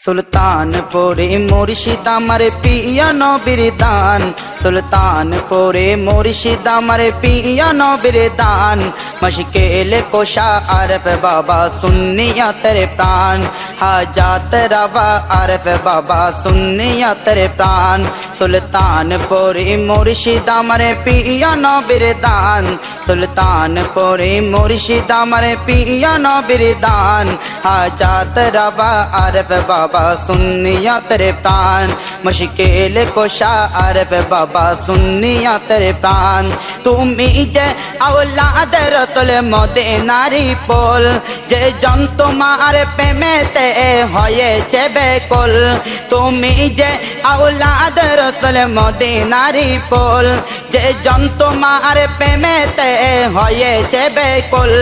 সুলতান পরে মুর্শিদ আমার পিয়া নবীর দান। সুলতানপুরে মুর্শিদ আমার পিয়া নবীর দান মশকেল কোশা আরফ বাবা সুন্নিয়া তেরে প্রাণ হাজাত রবা আরফ বাবা সুন্নিয়া তেরে প্রাণ সুলতানপুরে মুর্শিদ আমার পিয়া নবীর দান সুলতানপুরে মুর্শিদ আমার পিয়া নবীর দান হাজাত রবা আরব বাবা সুন্নিয়া তেরে প্রাণ মুশকিল কোশা আরব বাবা সুন্নিয়া তেরে প্রাণ। তুমি যে আওলাদ রসুল মদে নারী পোল, যে জন্ত মার প্রেমেতে হয়েছে বেকল। তুমি যে আওলাদ রসুল মদে নারী পোল, যে জন্ত মার প্রেমেতে হয়েছে বেকল।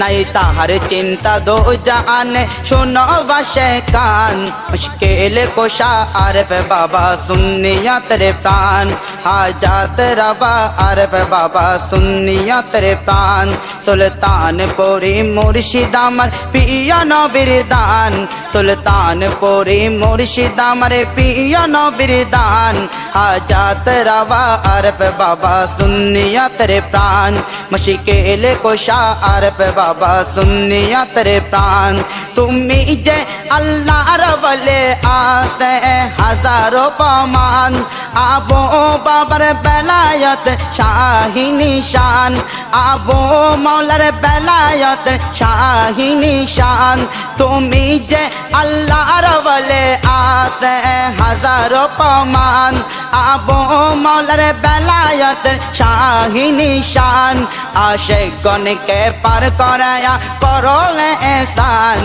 নাই তাহার চিন্তা দো জানে, শোনো বাসে কান। মুশকিল কোশা আরব বাবা, সুন্নিয়া তেরে প্রাণ। হাজাত রাবা আরব বাবা সুন্নিয়া তেরে প্রাণ সুলতান পরি মুর্শিদ আমার পিয়া নবীর দান সুলতান পরি মুর্শিদ আমার পিয়া নবীর দান आजा तेरावा अरब बाबा, सुनिया तेरे प्राण। मशिकेल कोशा अरब बाबा, सुनिया तेरे प्राण। तुम्हें जय अल्लाह रवले आते हज़ारों पमान। आबो बाबर बेलायत, शाही निशान। आबो मौलर बेलायत, शाही निशान। तुम्ही जय अल्लाह रवले आते हज़ारों पमान। আবো মৌলার বেলায়ত শাহিনী শান আশে গণকে পার করায়া করো এহসান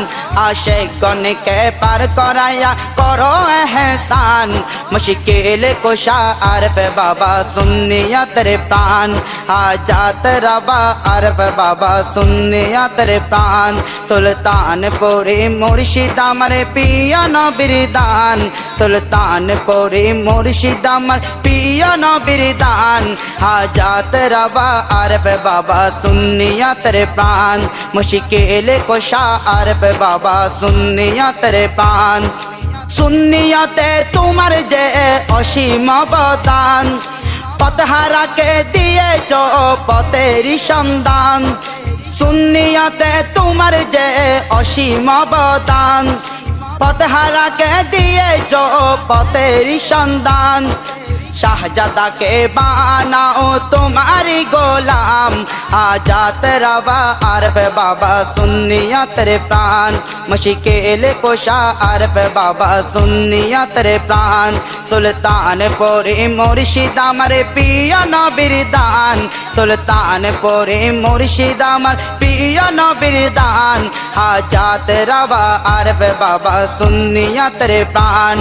আশে গণকে পার করায়া করো এহসান মুশকিল কোশা আরব বাবা সুন্নিয়া তেরে প্রাণ হাজাত রবা আরব বাবা সুন্নিয়া তেরে প্রাণ সুলতান পরে মুর্শিদ আমার পিয়া নবীর দান সুলতান পরে মুর্শিদ আমার পিয়া নবীর দান। হাজাত রবা আরব বাবা, সুন্নিয়া তেরে প্রাণ। মুশকিল কোশা আরব বাবা, সুন্নিয়া তেরে প্রাণ। সুন্নিয়াতে তোমার যে অসীম অবদান, পথহারাকে দিয়েছ পথেরই সন্ধান। সুন্নিয়াতে তোমার যে অসীম অবদান পথহারাকে দিয়েছ পথের সন্ধান শাহজাদাকে বানাও তোমারি গোলাম আজাত রবা আরব বাবা সুন্নিয়ত রে প্রাণ মুশকিল কোশা আরব বাবা সুন্নিয়ত রে প্রাণ সুলতান পরে মুর্শিদ আমার পিয়া নবীর দান সুলতান পরে মুর্শিদ আমার পিয়া নবীর দান হাজাত রবা আরব বাবা সুন্নিয়ত রে প্রাণ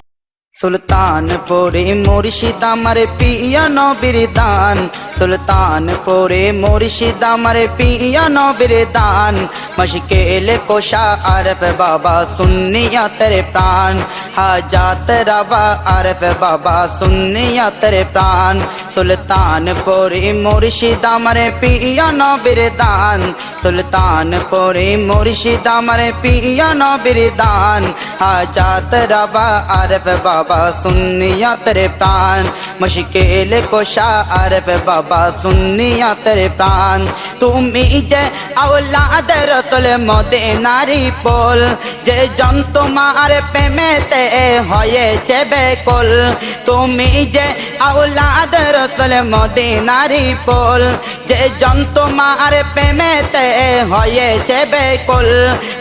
সুলতান পরে মুর্শিদ আমার পিয়া নবীর দান। সুলতান পরে মুর্শিদ আমার পিয়া নবীর দান মশকেল কোশা আরব বাবা সুন্নিয়া তেরে প্রাণ হাজাত রবা আরব বাবা সুন্নিয়া তেরে প্রাণ সুলতান পরে মুর্শিদ আমার পিয়া নবীর দান সুলতান পরে মুর্শিদ আমার পিয়া নবীর দান হাজাত রবা আরব বাবা সুন্নিয়া তেরে প্রাণ মুশকিল কোশা আরব বাবা সুন্নিয়া তেরে প্রাণ। তুমি যে আওলাদ রসুল মদে নারী পোল, যে জন্ত মার প্রেমেতে হয়েছে বেকল। তুমি যে আওলাদ রসুল মদে নারী পোল, যে জন্ত মার প্রেমেতে হয়েছে বেকল।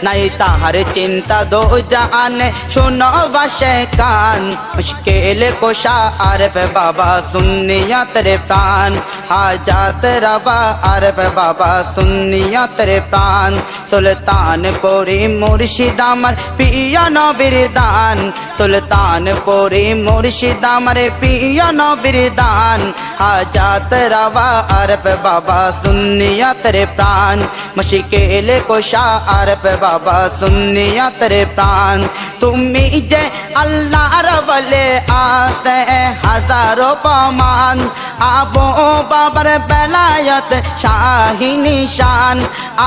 নাই তাহার চিন্তা দো জানে শোনো বাসে কান মুশকিল কোশা আরব বাবা, সুন্নিয়া তেরে প্রাণ। हाजात रवा अरब बाबा, सुनिया तेरे प्राण। सुल्तानपुरी मुर्शिद अमर पिया नो बिरदान सुल्तानपुरी मुर्शिद अमर पिया नो बिरदान हाजात रवा अरब बाबा, सुनिया तेरे प्राण। मुश्किल कोशा अरब बाबा, सुनिया तेरे प्राण। तुम्हें जय अल्लाह रवले आते हज़ारों पमान আবো বাবার বেলায়ত শাহী নিশান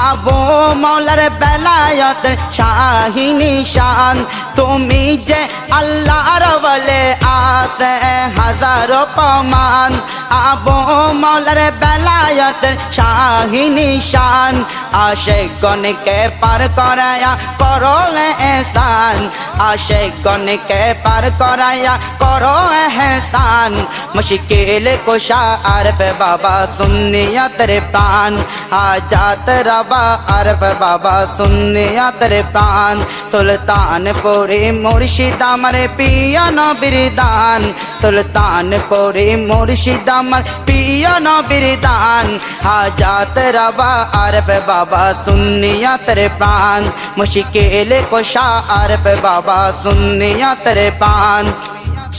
আবো মৌলার বেলায়ত শাহী নিশান। তুমি যে আল্লাহর বলে আসে, হাজারো প্রমাণ। আবো মৌলার বেলায়ত শাহি নিশান। আশে গণকে পার করায়া করো এহসান। আশে গণকে পার করায়া করো এহসান। মুশকিল কোশা আরব বাবা সুন্নিয়ত রে প্রাণ। হাজাত রবা আরব বাবা সুন্নিয়ত রে প্রাণ। সুলতানপুরে মুর্শিদ আমার পিয়া নবীর দান। সুলতানপুরে মুর্শিদ আমার পিয়া নবীর দান। হাজাত রবা আরব বাবা সুন্নিয়ত রে প্রাণ। মুশকিল কোশা আরব বাবা সুন্নিয়ত রে প্রাণ।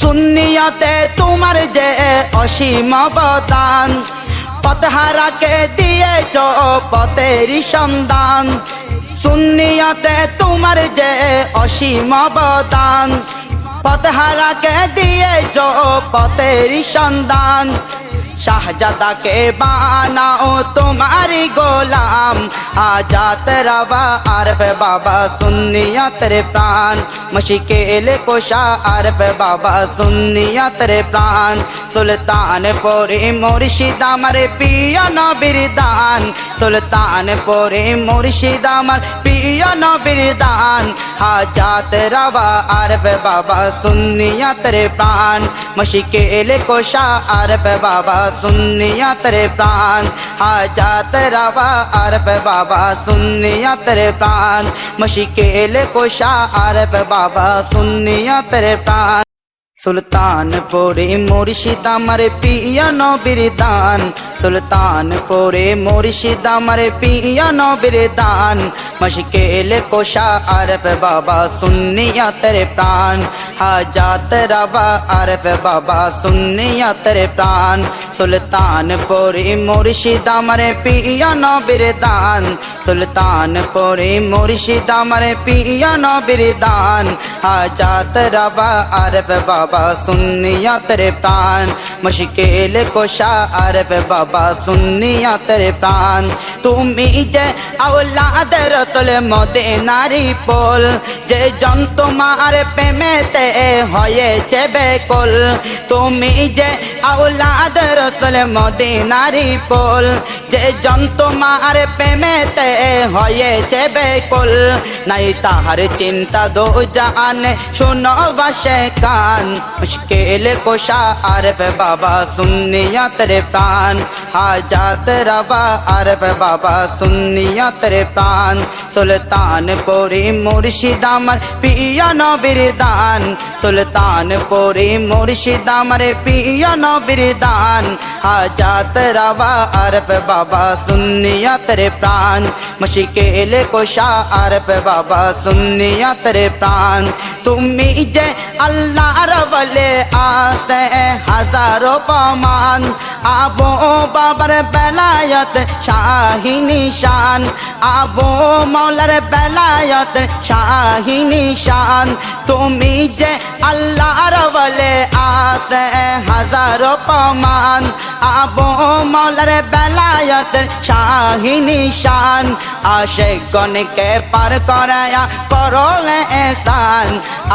সুন্নিয়তে তোমার যে অসীম অবদান, পথহারাকে দিয়েছ পথেরই সন্ধান। সুন্নিয়তে তোমার যে অসীম অবদান পথহারাকে দিয়েছ পথের সন্ধান। শাহজাদাকে বানাও তোমারি গোলাম আজাত রবা আরব বাবা সুন্নিয়ত রে প্রাণ মুশকিল কোশা আরব বাবা সুন্নিয়ত রে প্রাণ সুলতান পরে মুর্শিদ আমার পিয়া নবীর দান সুলতান পরে মুর্শিদ আমার পিয়া নবীর দান হাজাত রবা আরব বাবা সুন্নিয়ত রে প্রাণ মুশকিল কোশা আরব বাবা সুন্নিয়ত রে প্রাণ হাজাত রবা আরব বাবা সুন্নিয়ত রে প্রাণ মুশকিল কোশা আরব বাবা সুন্নিয়ত রে প্রাণ সুলতানপুরে মুর্শিদ আমার পিয়া নবীর দান সুলতানপুরে মুর্শিদ আমার পিয়া নবীর দান মশকেল কোশা আরব বাবা সুন্নিয়তের প্রাণ হাজাত রবা আরব বাবা সুন্নিয়তের প্রাণ সুলতানপুরে মুর্শিদ আমার পিয়া নবীর দান সুলতানপুরে মুর্শিদ আমার পিয়া নবীর দান হাজাত রবা আরব বাবা সুন্নিয়তের প্রাণ মুশকিল কোশা আরব বাবা पास सुन्निया तेरे प्राण তুমি যে আওলাদ রতল মদে নারী পোল, যে জন তোমার প্রেমেতে হয়েছে বেকল। তুমি যে আওলাদ রতল মদে নারী পোল, যে জন তোমার প্রেমেতে হয়েছে বেকল। নাই তাহার চিন্তা দো জানে, শোনো বাসে কান। মুশকিল কোশা আরব বাবা সুন্নিয়ত রে প্রাণ। হাজাত রবা আরব বাবা बाबा सुन्निया तेरे प्राण सुल्तानपुरी मुर्शी अमर पिया नो बिरदान, सुल्तानपुरी मुर्शिद अमर पिया नो बिरदान। हाजा रवा अरब बाबा सुनिया तेरे प्राण, मशिकेल को शाह अरब बाबा सुनिया तेरे प्राण। तुम्हें जय अल्लाह रवले आसे, हज़ारों पमान, आबो बाबर बेलायत शाह শাহি নিশান আবো মৌলার বেলায়ত শাহী নিশান। তুমি যে আল্লাহর বলে আসে হাজারো প্রমাণ আবো মৌলার বেলায়ত শাহি নিশান। আশে গণকে পার করায়া করো এহসান।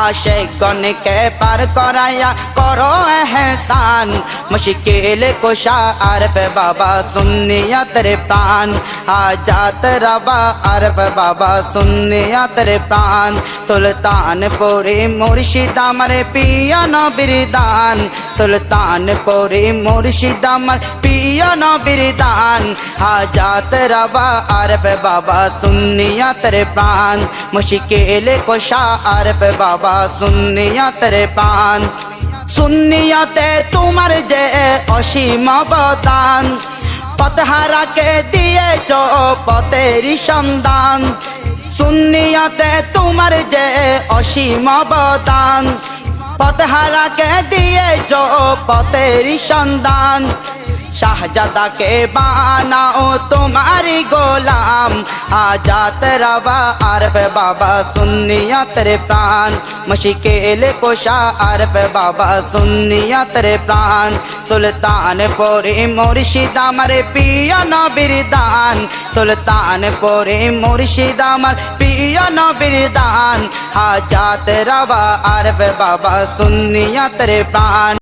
আশে গণকে পার করায়া করো এহসান। মুশকিল কোশা আরব বাবা সুন্নিয়ত রে প্রাণ। হাজাত রবা আরব বাবা সুন্নিয়ত রে প্রাণ। সুলতানপুরে মুর্শিদ আমার পিয়া নবীর দান। সুলতানপুরে মুর্শিদ আমার পিয়া নবীর দান। হাজাত রবা আরব বাবা সুন্নিয়ত রে প্রাণ। মুশকিল কোশা আরব বাবা সুন্নিয়ত রে প্রাণ। সুন্নিয়তে তোমার যে অসীম অবদান পথহারাকে দিয়েছ পথেরই সন্ধান। সুন্নিয়তে তোমার যে অসীম অবদান পথহারাকে দিয়েছ পথেরই সন্ধান। শাহজাদাকে বানাও তোমারি গোলাম আজাত রাবা আরব বাবা সুন্নিয়া তেরে প্রাণ মশিকেলে কোষা আরব বাবা সুন্নিয়া তেরে প্রাণ সুলতান পরে মুর্শিদ আমার পিয়া নবীর দান সুলতান পরে মুর্শিদ আমার পিয়া নবীর দান আজাত রাবা আরব বাবা সুন্নিয়া তেরে প্রাণ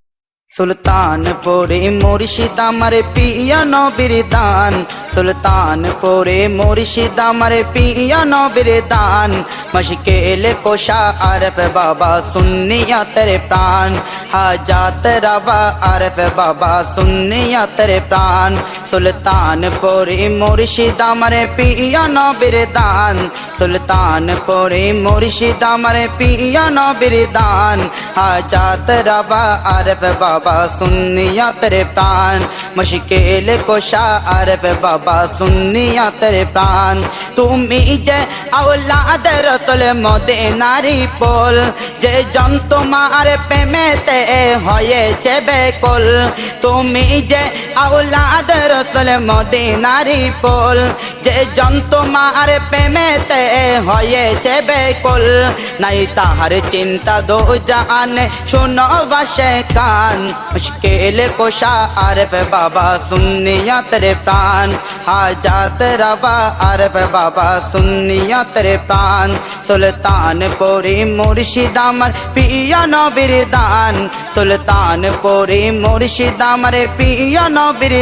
সুলতানপুরে মুর্শিদ আমার পিয়া নবীর দান। সুলতানপুরে মুর্শিদ আমার পিয়া নবীর দান মশকেল কোষা আরব বাবা সুন্নিয়া তেরে প্রাণ হাজাত রাবা আরব বাবা সুন্নিয়া তেরে প্রাণ সুলতানপুরে মুর্শিদ আমার পিয়া নবীর দান সুলতানপুরে মুর্শিদ আমার পিয়া নবীর দান হাজাত রাবা আরব বাবা সুন্নিয়া তেরে প্রাণ মুশকিল কোশা আরব বাবা সুন্নিয়া তেরে প্রাণ। তুমি যে আওলাদ রসুল, মদিনারি পোল, যে জন তোমার প্রেমেতে হয়েছে বেকুল। তুমি যে আওলাদ রসুল, মদিনারি পোল, যে জন তোমার প্রেমেতে হয়েছে বেকুল। নাই তাহার চিন্তা দো জানে শোনো বাসে কান মুশকিল কোশা আরব বাবা সুন্নিয়া তেরে প্রাণ। হাজাত রবা আরব বাবা সুন্নিয়া তেরে প্রাণ সুলতান পরি মুর্শিদ আমার পিয়া নবীর দান সুলতান পরি মুর্শিদ পিয়া নবীর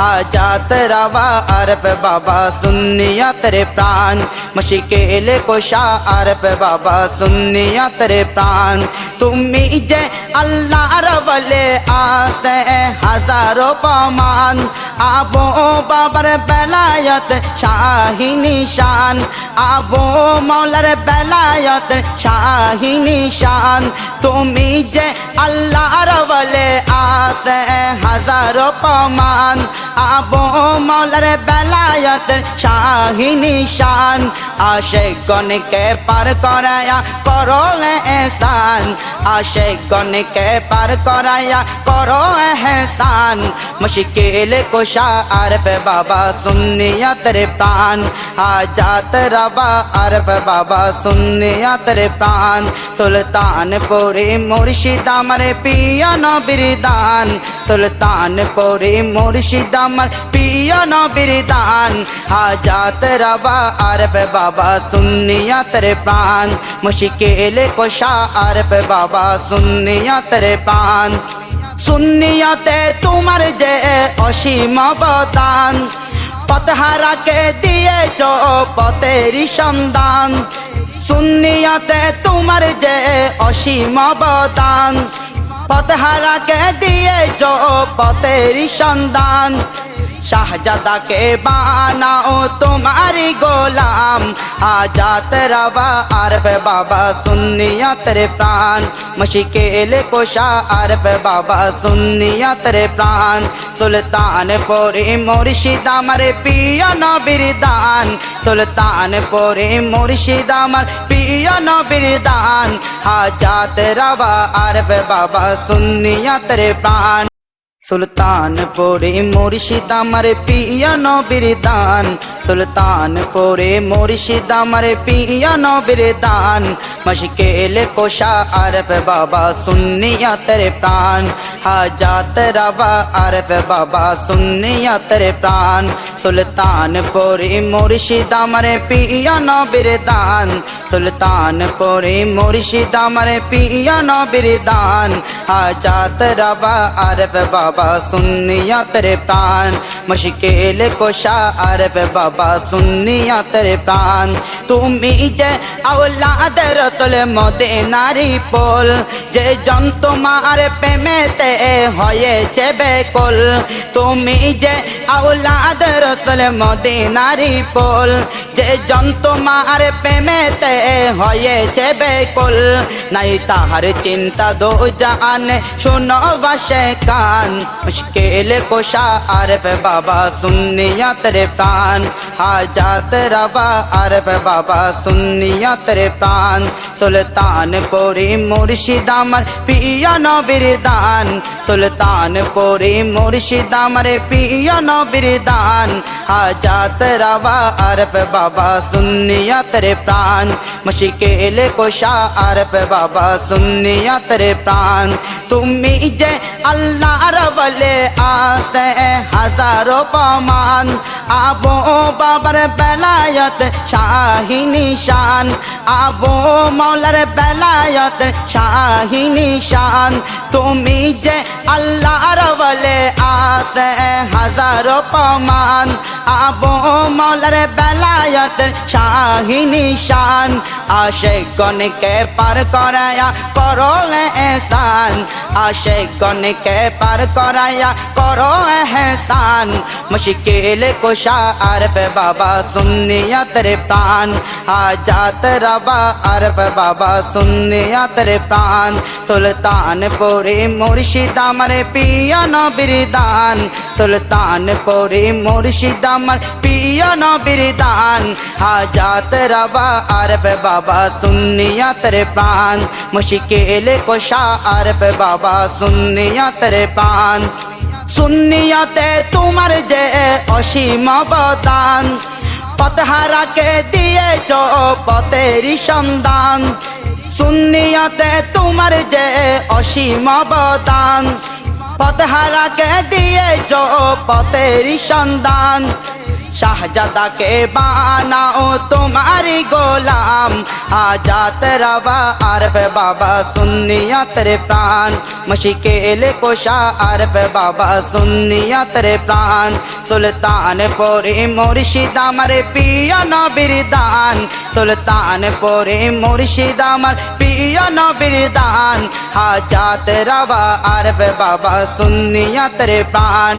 आजा रवा अरब बाबा सुन्निया तेरे प्राण। मशीकेले को शाह अरब बाबा, सुनिया तेरे प्राण। तुम्ही जय अल्लाह रवले आसे, हज़ारों पमान। आबो बाबर बेलायत, शाही निशान। आबो मौलर बेलायत, शाही निशान। तुम्ही जय अल्लाह रवले आते हज़ारों पमान। আবো মাওলার বেলায়ত শাহী নিশান আশে গণকে পার করায়া করো এহসান আশে গণকে পার করায়া করো এহসান মুশকিল কোশা আরব বাবা সুন্নিয়া তেরে প্রাণ হাজাত রবা আরব বাবা সুন্নিয়া তেরে প্রাণ সুলতান পরে মুর্শিদ আমার পিয়া নবীর দান সুলতান পরে মুর্শিদ আমার পিয়া নবীর দান। হাজাত রবা আরব বাবা, সুন্নিয়া তেরে প্রাণ। মুশকিল কোশা আরব বাবা, সুন্নিয়া তেরে প্রাণ। সুন্নিয়াতে তোমার যে অসীম অবদান পথহারাকে দিয়েছ পথেরই সন্ধান। সুন্নিয়াতে তোমার যে অসীম অবদান পথহারাকে দিয়েছ পথেরই সন্ধান। শাহজাদাকে বানাও তোমারি গোলাম আজাত রাবা আরব বাবা সুন্নিয়া তেরে প্রাণ মশিকেল কোশা আরব বাবা সুন্নিয়া তেরে প্রাণ সুলতান পরে মুর্শিদ আমার পিয়া নবীর দান সুলতান পরে মুর্শিদ আমার পিয়া নবীর দান আজাত রাবা আরব বাবা সুন্নিয়া তেরে প্রাণ সুলতান পরে মুর্শিদ আমার পিয়া নবীর দান। সুলতান পরে মুর্শিদ আমার পিয়া নবীর দান মশকেল কোশা আরব বাবা সুন্নিয়া তেরে প্রাণ হাজাত রাবা আরব বাবা সুন্নিয়া তেরে প্রাণ সুলতান পরে মুর্শিদ আমার পিয়া নবীর দান সুলতান পরে মুর্শিদ আমার পিয়া নবীর দান হাজাত রাবা আরব বাবা সুন্নিয়া তেরে প্রাণ মুশকিল কোশা আরব বাবা बाबा सुन्निया तेरे प्राण তুমি যে আওলাদ রসুল মদিনারি পোল। যে জন তোমার প্রেমেতে হয়েছে বেকুল। তুমি যে আওলাদ রসুল মদিনারি পোল। যে জন তোমার প্রেমেতে হয়েছে বেকুল। নাই তাহার চিন্তা দো জানে শোনো বাসে কান মুশকিল কোশা আরব বাবা সুন্নিয়া তেরে প্রাণ। হাজাত রবা আরব বাবা সুন্নিয়া তেরে প্রাণ সুলতান পরি মুর্শিদ আমার পিয়া নবীর দান সুলতান পরি মুর্শিদ আমার পিয়া নবীর দান হাজাত রবা আরব বাবা সুন্নিয়া তেরে প্রাণ মুশকিল কোশা আরব বাবা সুন্নিয়া তেরে প্রাণ তুমি যে আল্লাহর বলে আসে হাজারো প্রমাণ আবো বাবার বেলায়ত শাহি নিশান আবো মৌলার বেলায়ত শাহী নিশান তুমি যে আল্লাহর বলে আসে হাজারো প্রমাণ। আবো মৌলার বেলায়ত শাহি নিশান আশে গণকে পার করায়া করো এহসান আশে গণকে পার করায়া করো এহসান মুশকিল কোশা আরব বাবা সুন্নিয়া তেরে প্রাণ হাজাত রবা আরব বাবা সুন্নিয়া তেরে প্রাণ সুলতান পরে মুর্শিদ আমার পিয়া নবীর দান সুলতান পরে মুর্শিদ আমার পিয়া নবীর দান। হাজাত রবা আরব বাবা, সুন্নিয়া তেরে প্রাণ। মুশকিল কোশা আরব বাবা, সুন্নিয়া তেরে প্রাণ। সুন্নিয়াতে তোমার যে অসীম অবদান পথহারাকে দিয়েছ পথেরই সন্ধান। সুন্নিয়াতে তোমার যে অসীম অবদান পথহারাকে দিয়েছ পথের সন্ধান শাহজাদাকে বানাও তোমারি গোলাম আজাত রবা আরব বাবা সুন্নিয়ত রে প্রাণ মুশকিল কোশা আরব বাবা সুন্নিয়ত রে প্রাণ সুলতান পরে মুর্শিদ আমার পিয়া নবীর দান সুলতান পরে মুর্শিদ আমার পিয়া নবীর দান হাজাত রবা আরব বাবা সুন্নিয়ত রে প্রাণ